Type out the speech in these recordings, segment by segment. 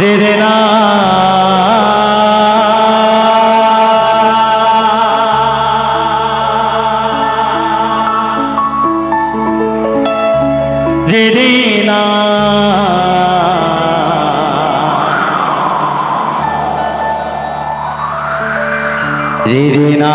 রে রে না রে রে না রে রে না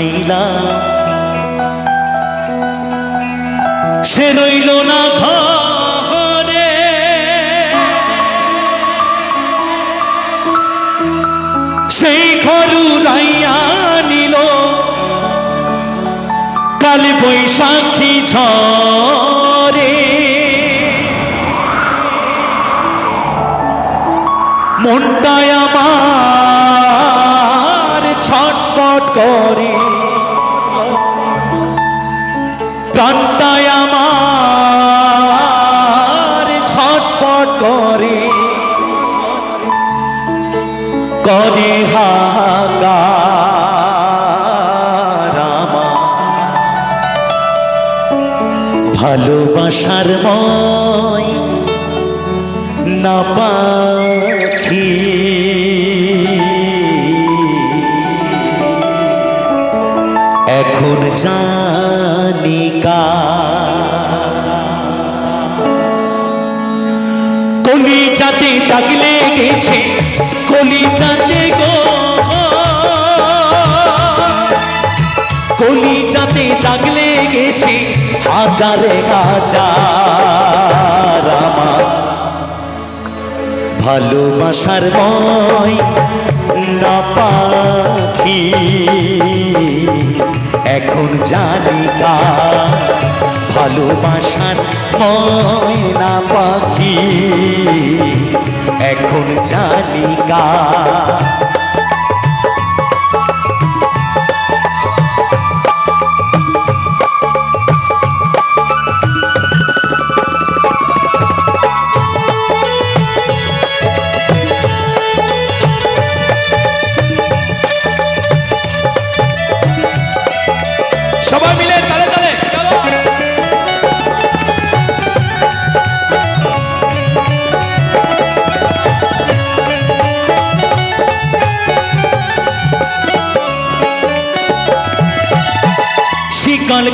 বানাইলাম সে রইল না ঘরে। সেই ঘরু রাইয়া নিল। কালী বৈশাখী ঝরে মনটায় আমার ছটপট করে। ভালোবাসার ময় না পাখি। এখন জানি কলি যাতে দাগ লেগেছে কলি যাতে গো। যাতে দাগ লেগেছে হাজারে হাজার আমার। ভালোবাসার না পাখি, এখন জানি কা ভালোবাসার ময়না পাখি, এখন জানি কা।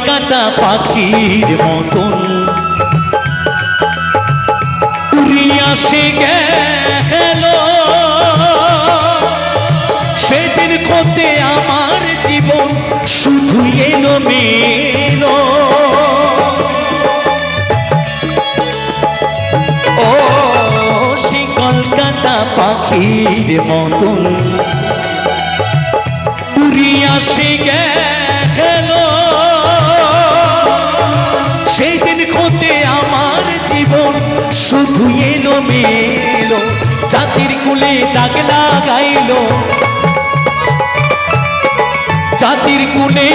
কাটা পাখির মতন। উড়িয়া সে গেল। সেদিন কোতে আমার জীবন শুধু এলো মেলো। ও, সে কলকাতা পাখির মতন। উড়িয়া সে গেল। শুধু এলো মেলো, জাতির কুলে দাগ লাগাইলো। জাতির কুলে।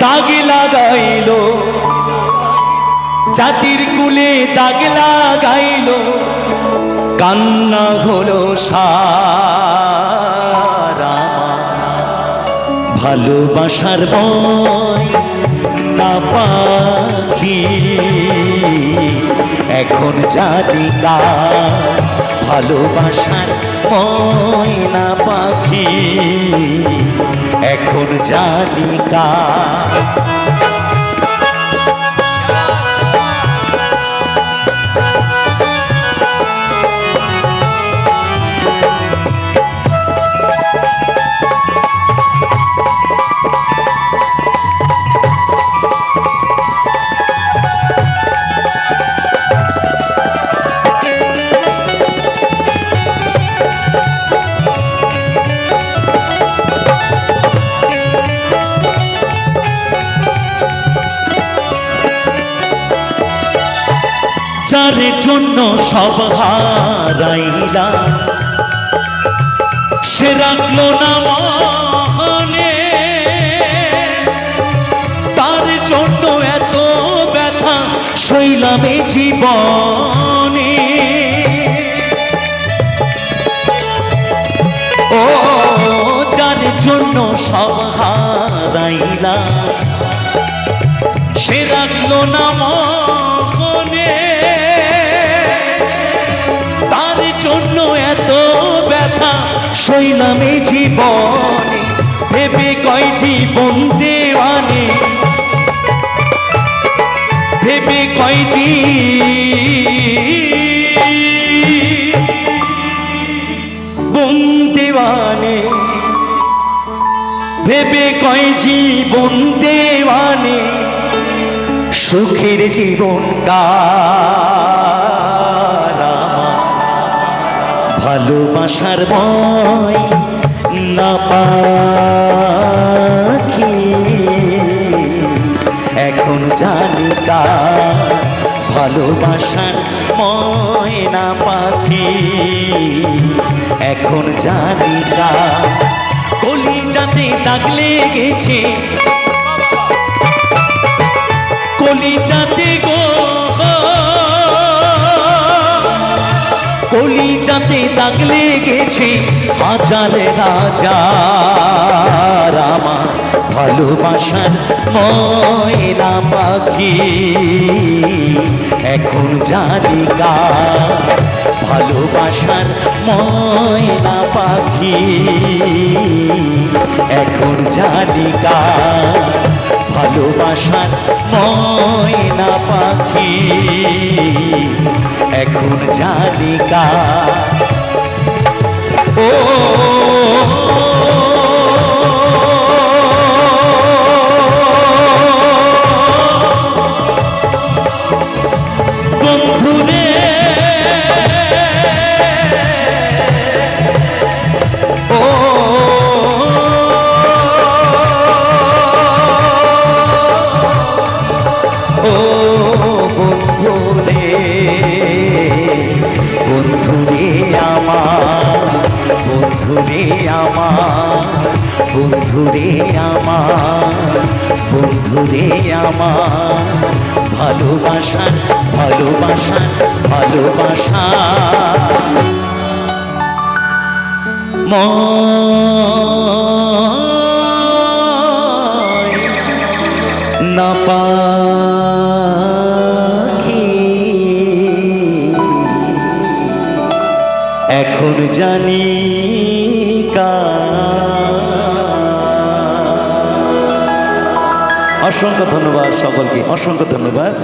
দাগ লাগাইলো। জাতির কুলে দাগ লাগাইলো। কান্না হলো সারা ভালোবাসার বয় না পাখি। এখন জানি না ভালোবাসার ময়না পাখি। এখন জানি কার জন্য সব হারাইলা। সে রাখল না মহলে তার জন্য এত ব্যথা শৈলামে জীবনে। ও, যার জন্য সব হারাইলা। সে রাখল না মনে শৈলামে জীবনে, ভেবে কয় জীবন দেওয়ানে। ভেবে কয় জি দেওয়ানে। ভেবে কয় জীবন দেওয়ানে, সুখের জীবন কার ভালোবাসার বয় না পাখি। এখন জানি কার ভালোবাসার ময়না পাখি। এখন জানি কার কলি যাতে দাগ লেগেছে। কলিজাতে গো দাগ লেগেছে হাজার রাজা রামা, ভালোবাসার ময়না পাখি। এখন জানি গা ভালোবাসার ময়না পাখি। এখন জানি গা ভালোবাসার ময়না পাখি। এখন জানি গা ও বন্ধুরে আমার বন্ধুরে আমার বন্ধুরে আমার। ভালোবাসা ভালোবাসা ভালোবাসা। পাখি। এখন জানি অসংখ্য ধন্যবাদ সকলকে অসংখ্য ধন্যবাদ।